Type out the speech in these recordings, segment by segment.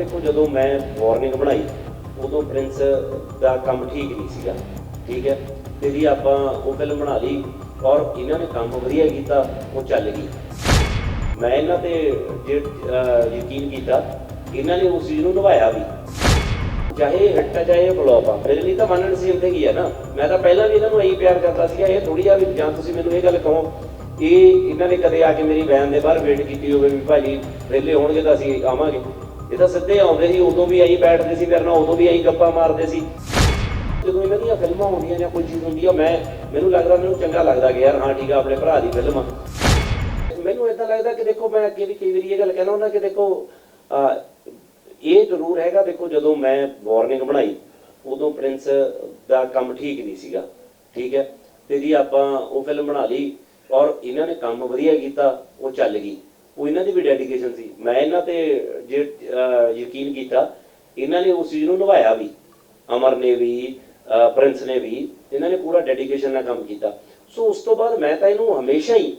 ਦੇਖੋ, ਜਦੋਂ ਮੈਂ ਵਾਰਨਿੰਗ ਬਣਾਈ, ਉਦੋਂ ਪ੍ਰਿੰਸ ਦਾ ਕੰਮ ਠੀਕ ਨਹੀਂ ਸੀਗਾ, ਠੀਕ ਹੈ? ਤੇ ਜੀ ਆਪਾਂ ਉਹ ਫਿਲਮ ਬਣਾ ਲਈ ਔਰ ਇਹਨਾਂ ਨੇ ਕੰਮ ਵਧੀਆ ਕੀਤਾ, ਉਹ ਚੱਲ ਗਈ। ਮੈਂ ਇਹਨਾਂ ਤੇ ਜੇ ਯਕੀਨ ਕੀਤਾ, ਇਹਨਾਂ ਨੇ ਉਸ ਚੀਜ਼ ਨੂੰ ਨਿਭਾਇਆ ਵੀ। ਚਾਹੇ ਹਿੱਟ ਆ, ਚਾਹੇ ਫਲॉप ਆ, ਮੇਰੇ ਲਈ ਤਾਂ ਮੰਨਣ ਸੀ ਹੁੰਦੇ ਕੀ ਹੈ ਨਾ? ਮੈਂ ਤਾਂ ਪਹਿਲਾਂ ਵੀ ਇਹਨਾਂ ਨੂੰ ਇਹੀ ਪਿਆਰ ਕਰਦਾ ਸੀਗਾ, ਇਹ ਥੋੜੀ ਆ ਵੀ ਜਾਂ ਤੁਸੀਂ ਮੈਨੂੰ ਇਹ ਗੱਲ ਕਹੋ, ਇਹ ਇਹਨਾਂ ਨੇ ਕਦੇ ਆ ਕੇ ਮੇਰੀ ਵੈਨ ਦੇ ਬਾਹਰ ਵੇਟ ਕੀਤੀ ਹੋਵੇ ਵੀ ਭਾਜੀ ਵਿਹਲੇ ਹੋਣਗੇ ਤਾਂ ਅਸੀਂ ਆਵਾਂਗੇ। ਇਹ ਤਾਂ ਸਿੱਧੇ ਆਉਂਦੇ ਸੀ, ਉਦੋਂ ਵੀ ਆਈ ਬੈਠਦੇ ਸੀ ਮੇਰੇ ਨਾਲ, ਉਦੋਂ ਵੀ ਆਈ ਗੱਪਾਂ ਮਾਰਦੇ ਸੀ। ਜਦੋਂ ਇਹਨਾਂ ਦੀਆਂ ਫਿਲਮਾਂ ਹੁੰਦੀਆਂ ਜਾਂ ਕੋਈ ਚੀਜ਼ ਹੁੰਦੀ ਆ, ਮੈਂ, ਮੈਨੂੰ ਲੱਗਦਾ, ਮੈਨੂੰ ਚੰਗਾ ਲੱਗਦਾ ਕਿ ਯਾਰ ਹਾਂ, ਠੀਕ ਆ, ਆਪਣੇ ਭਰਾ ਦੀ ਫਿਲਮ ਆ। ਮੈਨੂੰ ਇਦਾਂ ਲੱਗਦਾ ਕਿ ਦੇਖੋ, ਮੈਂ ਅੱਗੇ ਵੀ ਕਈ ਵਾਰੀ ਇਹ ਗੱਲ ਕਹਿਣਾ ਹੁੰਦਾ ਕਿ ਦੇਖੋ ਇਹ ਜ਼ਰੂਰ ਹੈਗਾ, ਦੇਖੋ, ਜਦੋਂ ਮੈਂ ਵਾਰਨਿੰਗ ਬਣਾਈ, ਉਦੋਂ ਪ੍ਰਿੰਸ ਦਾ ਕੰਮ ਠੀਕ ਨਹੀਂ ਸੀਗਾ, ਠੀਕ ਹੈ? ਤੇ ਜੀ ਆਪਾਂ ਉਹ ਫਿਲਮ ਬਣਾ ਲਈ, ਔਰ ਇਹਨਾਂ ਨੇ ਕੰਮ ਵਧੀਆ ਕੀਤਾ, ਉਹ ਚੱਲ ਗਈ। ਉਹ ਇਹਨਾਂ ਦੀ ਵੀ ਡੈਡੀਕੇਸ਼ਨ ਸੀ। ਮੈਂ ਇਹਨਾਂ ਤੇ ਜੇ ਯਕੀਨ ਕੀਤਾ, ਇਹਨਾਂ ਨੇ ਉਸ ਚੀਜ਼ ਨੂੰ ਨਿਭਾਇਆ ਵੀ। ਅਮਰ ਨੇ ਵੀ ਪ੍ਰਿੰਸ ਨੇ ਵੀ, ਇਹਨਾਂ ਨੇ ਪੂਰਾ ਡੈਡੀਕੇਸ਼ਨ ਨਾਲ ਕੰਮ ਕੀਤਾ। ਸੋ ਉਸ ਤੋਂ ਬਾਅਦ ਮੈਂ ਤਾਂ ਇਹਨੂੰ ਹਮੇਸ਼ਾ ਹੀ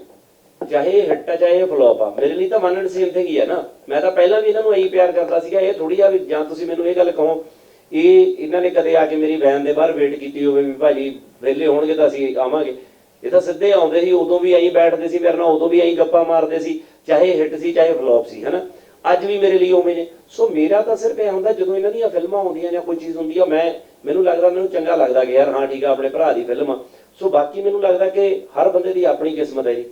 ਚਾਹੇ ਹਿੱਟ ਆ, ਚਾਹੇ ਫਲॉप ਆ, ਮੇਰੇ ਲਈ ਤਾਂ ਮੰਨਣ ਸੇਮ ਤੇ ਹੀ ਹੈ ਨਾ? ਮੈਂ ਤਾਂ ਪਹਿਲਾਂ ਵੀ ਇਹਨਾਂ ਨੂੰ ਇਹੀ ਪਿਆਰ ਕਰਦਾ ਸੀਗਾ, ਇਹ ਥੋੜੀ ਆ ਵੀ ਜਾਂ ਤੁਸੀਂ ਮੈਨੂੰ ਇਹ ਗੱਲ ਕਹੋ, ਇਹ ਇਹਨਾਂ ਨੇ ਕਦੇ ਆ ਕੇ ਮੇਰੀ ਵੈਨ ਦੇ ਬਾਹਰ ਵੇਟ ਕੀਤੀ ਹੋਵੇ ਵੀ ਭਾਜੀ ਵਿਹਲੇ ਹੋਣਗੇ ਤਾਂ ਅਸੀਂ ਆਵਾਂਗੇ। ਇਹ ਤਾਂ ਸਿੱਧੇ ਆਉਂਦੇ ਸੀ, ਉਦੋਂ ਵੀ ਆਈ ਬੈਠਦੇ ਸੀ ਮੇਰੇ ਨਾਲ, ਉਦੋਂ ਵੀ ਆਈ ਗੱਪਾਂ ਮਾਰਦੇ ਸੀ। ਚਾਹੇ ਹਿੱਟ ਸੀ, ਚਾਹੇ ਫਲॉप ਸੀ, ਹਨਾ? ਅੱਜ ਵੀ ਮੇਰੇ ਲਈ ਉਵੇਂ ਨੇ। ਸੋ ਮੇਰਾ ਤਾਂ ਸਿਰਫ ਇਹ ਹੁੰਦਾ, ਜਦੋਂ ਇਹਨਾਂ ਦੀਆਂ ਫਿਲਮਾਂ ਆਉਂਦੀਆਂ ਜਾਂ ਕੋਈ ਚੀਜ਼ ਹੁੰਦੀ ਆ, ਮੈਂ, ਮੈਨੂੰ ਲੱਗਦਾ, ਮੈਨੂੰ ਚੰਗਾ ਲੱਗਦਾ ਕਿ ਯਾਰ, ਹਾਂ, ਠੀਕ ਆ, ਆਪਣੇ ਭਰਾ ਦੀ ਫਿਲਮ ਆ। ਸੋ ਬਾਕੀ ਮੈਨੂੰ ਲੱਗਦਾ ਕਿ ਹਰ ਬੰਦੇ ਦੀ ਆਪਣੀ ਕਿਸਮਤ ਹੈ ਜੀ।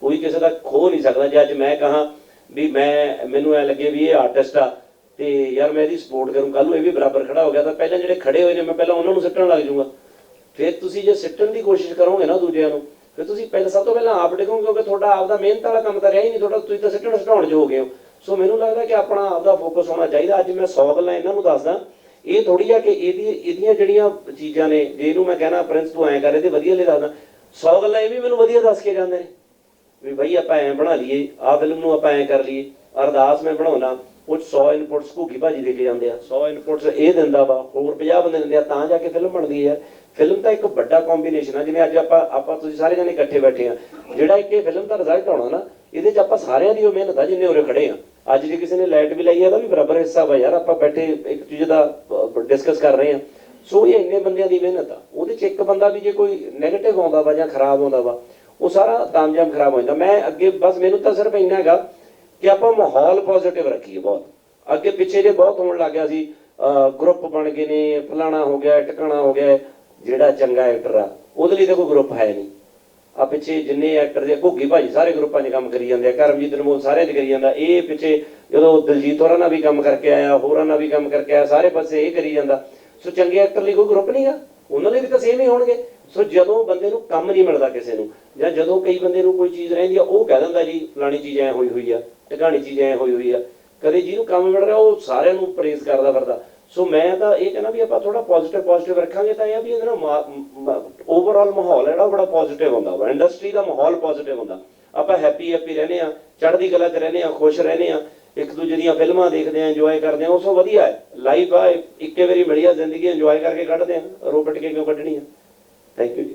ਕੋਈ ਕਿਸੇ ਦਾ ਖੋ ਨਹੀਂ ਸਕਦਾ। ਜੇ ਅੱਜ ਮੈਂ ਕਹਾ ਵੀ ਮੈਂ, ਮੈਨੂੰ ਐ ਲੱਗੇ ਵੀ ਇਹ ਆਰਟਿਸਟ ਆ ਤੇ ਯਾਰ, ਮੈਂ ਇਹਦੀ ਸਪੋਰਟ ਕਰੂੰ ਕੱਲ ਨੂੰ ਇਹ ਵੀ ਬਰਾਬਰ ਖੜਾ ਹੋ ਗਿਆ, ਤਾਂ ਪਹਿਲਾਂ ਜਿਹੜੇ ਖੜੇ ਹੋਏ ਨੇ, ਮੈਂ ਪਹਿਲਾਂ ਉਹਨਾਂ ਨੂੰ ਸਿੱਟਣ ਲੱਗ ਜਾਊਂਗਾ। ਫਿਰ ਤੁਸੀਂ ਜੇ ਸਿੱਟਣ ਦੀ ਕੋਸ਼ਿਸ਼ ਕਰੋਗੇ ਨਾ ਦੂਜਿਆਂ ਨੂੰ ਫਿਰ ਤੁਸੀਂ ਪਹਿਲਾਂ ਸਭ ਤੋਂ ਪਹਿਲਾਂ ਆਪ ਡਿੱਗੋਗੇ ਕਿਉਂਕਿ ਤੁਹਾਡਾ ਆਪ ਦਾ ਮਿਹਨਤ ਵਾਲਾ ਕੰਮ ਤਾਂ ਰਿਹਾ ਹੀ ਨਹੀਂ, ਤੁਹਾਡਾ ਤੁਸੀਂ ਤਾਂ ਸਿੱਟਣ ਸਟਾਉਣ 'ਚ ਹੋ। ਗਏ ਹੋ ਸੋ ਮੈਨੂੰ ਲੱਗਦਾ ਕਿ ਆਪਣਾ ਆਪ ਦਾ ਫੋਕਸ ਹੋਣਾ ਚਾਹੀਦਾ। ਅੱਜ ਮੈਂ 100 ਗੱਲਾਂ ਇਹਨਾਂ ਨੂੰ ਦੱਸਦਾ। ਇਹ ਥੋੜੀ ਆ ਕਿ ਇਹਦੀ ਇਹਦੀਆਂ ਜਿਹੜੀਆਂ ਚੀਜ਼ਾਂ ਨੇ, ਜੇ ਇਹਨੂੰ ਮੈਂ ਕਹਿਣਾ ਪ੍ਰਿੰਸ ਤੂੰ ਐਂ ਕਰ, ਇਹਦੇ ਵਧੀਆ ਲੈ ਦੱਸਦਾ। 100 ਗੱਲਾਂ ਇਹ ਵੀ ਮੈਨੂੰ ਵਧੀਆ ਦੱਸ ਕੇ ਜਾਂਦੇ ਨੇ। ਵੀ ਭਾਈ ਆਪਾਂ ਐਂ ਬਣਾ ਲਈਏ, ਆਹ ਫਿਲਮ ਨੂੰ ਆਪਾਂ ਐਂ ਕਰ ਲਈਏ। ਅਰਦਾਸ ਮੈਂ ਬਣਾਉਣਾ ਉਹ 'ਚ 100 ਇਨਪੁਟਸ ਘੁੱਗੀ ਭਾਜੀ ਦੇ ਕੇ ਜਾਂਦੇ ਆ 100 ਇਨਪੁਟਸ ਇਹ ਦਿੰਦਾ ਵਾ, ਹੋਰ 50 ਬੰਦੇ ਦਿੰਦੇ ਆ, ਤਾਂ ਜਾ ਕੇ ਫਿਲਮ ਬਣਦੀ ਹੈ ਫਿਲਮ ਤਾਂ ਇੱਕ ਵੱਡਾ ਕੰਬੀਨੇਸ਼ਨ ਆ, ਜਿਵੇਂ ਅੱਜ ਆਪਾਂ ਆਪਾਂ ਤੁਸੀਂ ਸਾਰੇ ਜਣੇ ਇਕੱਠੇ ਬੈਠੇ ਆ। ਜਿਹੜਾ ਇੱਕ ਇਹ ਫਿਲਮ ਦਾ ਰਿਜ਼ਲਟ ਆਉਣਾ ਨਾ, ਇਹਦੇ 'ਚ ਆਪਾਂ ਸਾਰਿਆਂ ਦੀ ਉਹ ਮਿਹਨਤ ਆ, ਜਿੰਨੇ ਉਰੇ ਖੜੇ ਆ। ਅੱਜ ਜੇ ਕਿਸੇ ਨੇ ਲਾਈਟ ਵੀ ਲਾਈ ਆ, ਇਹਦਾ ਵੀ ਬਰਾਬਰ ਹਿੱਸਾ ਵਾ ਯਾਰ, ਆਪਾਂ ਬੈਠੇ ਇੱਕ ਚੀਜ਼ ਦਾ ਡਿਸਕਸ ਕਰ ਰਹੇ ਆ। ਸੋ ਇਹ ਇੰਨੇ ਬੰਦਿਆਂ ਦੀ ਮਿਹਨਤ ਆ। ਉਹਦੇ 'ਚ ਇੱਕ ਬੰਦਾ ਵੀ ਜੇ ਕੋਈ 네ਗੇਟਿਵ ਆਉਂਦਾ ਵਾ ਜਾਂ ਖਰਾਬ ਆਉਂਦਾ ਵਾ, ਉਹ ਸਾਰਾ ਤਾਮਜਾਮ ਖਰਾਬ ਹੋ ਜਾਂਦਾ। ਮੈਂ ਅੱਗੇ, ਬਸ ਮੈਨੂੰ ਤਾਂ ਸਿਰਫ ਇੰਨਾ ਹੈਗਾ ਕਿ ਆਪਾਂ ਮਾਹੌਲ ਪੋਜ਼ਿਟਿਵ ਰੱਖੀਏ ਬਹੁਤ। ਅੱਗੇ ਪਿੱਛੇ ਜੇ ਬਹੁਤ ਹੋਣ ਲੱਗ ਗਿਆ ਸੀ ਗਰੁੱਪ ਬਣ ਗਏ ਨੇ, ਫਲਾਣਾ ਹੋ ਗਿਆ, ਟਿਕਾਣਾ ਹੋ ਗਿਆ, ਜਿਹੜਾ ਚੰਗਾ ਐਕਟਰ ਆ, ਉਹਦੇ ਲਈ ਤਾਂ ਕੋਈ ਗਰੁੱਪ ਹੈ ਨਹੀਂ। ਆ ਪਿੱਛੇ ਜਿੰਨੇ ਐਕਟਰ ਦੇ, ਘੁੱਗੀ ਭਾਜੀ ਸਾਰੇ ਗਰੁੱਪਾਂ 'ਚ ਕੰਮ ਕਰੀ ਜਾਂਦੇ ਆ, ਕਰਮਜੀਤ ਅਨਮੋਲ ਸਾਰਿਆਂ 'ਚ ਕਰੀ ਜਾਂਦਾ। ਇਹ ਪਿੱਛੇ ਜਦੋਂ ਦਲਜੀਤ ਹੋਰਾਂ ਨਾਲ ਵੀ ਕੰਮ ਕਰਕੇ ਆਇਆ, ਹੋਰਾਂ ਨਾਲ ਵੀ ਕੰਮ ਕਰਕੇ ਆਇਆ, ਸਾਰੇ ਪਾਸੇ ਇਹ ਕਰੀ ਜਾਂਦਾ। ਸੋ ਚੰਗੇ ਐਕਟਰ ਲਈ ਕੋਈ ਗਰੁੱਪ ਨਹੀਂਗਾ ਉਹਨਾਂ ਲਈ ਵੀ ਤਾਂ ਸੇਮ ਹੀ ਹੋਣਗੇ। ਸੋ ਜਦੋਂ ਬੰਦੇ ਨੂੰ ਕੰਮ ਨਹੀਂ ਮਿਲਦਾ ਕਿਸੇ ਨੂੰ, ਜਾਂ ਜਦੋਂ ਕਈ ਬੰਦੇ ਨੂੰ ਕੋਈ ਚੀਜ਼ ਰਹਿੰਦੀ ਆ, ਉਹ ਕਹਿ ਦਿੰਦਾ ਜੀ, ਫਲਾਣੀ ਚੀਜ਼ ਐ ਹੋਈ ਹੋਈ ਆ। ਟਿਕਾਣੀ ਚੀਜ਼ ਐ ਹੋਈ ਹੋਈ ਆ। ਕਦੇ ਜਿਹਨੂੰ ਕੰਮ ਮਿਲ ਰਿਹਾ, ਉਹ ਸਾਰਿਆਂ ਨੂੰ ਪ੍ਰੇਜ਼ ਕਰਦਾ ਫਿਰਦਾ। ਸੋ ਮੈਂ ਤਾਂ ਇਹ ਕਹਿੰਦਾ ਵੀ ਆਪਾਂ ਥੋੜਾ ਪੋਜ਼ਿਟਿਵ ਪੋਜ਼ਿਟਿਵ ਰੱਖਾਂਗੇ ਤਾਂ ਇਹ ਆ ਵੀ ਇਹਦੇ ਨਾਲ ਓਵਰਆਲ ਮਾਹੌਲ ਹੈ ਜਿਹੜਾ, ਉਹ ਬੜਾ ਪੋਜ਼ਿਟਿਵ ਹੁੰਦਾ ਵਾ। ਇੰਡਸਟਰੀ ਦਾ ਮਾਹੌਲ ਪੋਜ਼ਿਟਿਵ ਹੁੰਦਾ। ਆਪਾਂ ਹੈਪੀ ਹੈਪੀ ਰਹਨੇ ਆ ਚੜ੍ਹਦੀ ਕਲਾ 'ਚ ਰਹਨੇ ਆ ਖੁਸ਼ ਰਹਨੇ ਆ ਇੱਕ ਦੂਜੇ ਦੀਆਂ ਫਿਲਮਾਂ ਦੇਖਦੇ ਆ ਇੰਜੋਏ ਕਰਦੇ ਆ ਉਹ ਸੋ ਵਧੀਆ ਹੈ। ਲਾਈਫ ਆ ਇੱਕੇ ਵਾਰੀ ਮਿਲੀ ਆ ਜ਼ਿੰਦਗੀ ਇੰਜੋਏ ਕਰਕੇ ਕੱਢਦੇ ਆ ਰੋ ਪਿੱਟ ਕੇ ਕਿਉਂ ਕੱਢਣੀ ਆ? ਥੈਂਕ ਯੂ ਜੀ।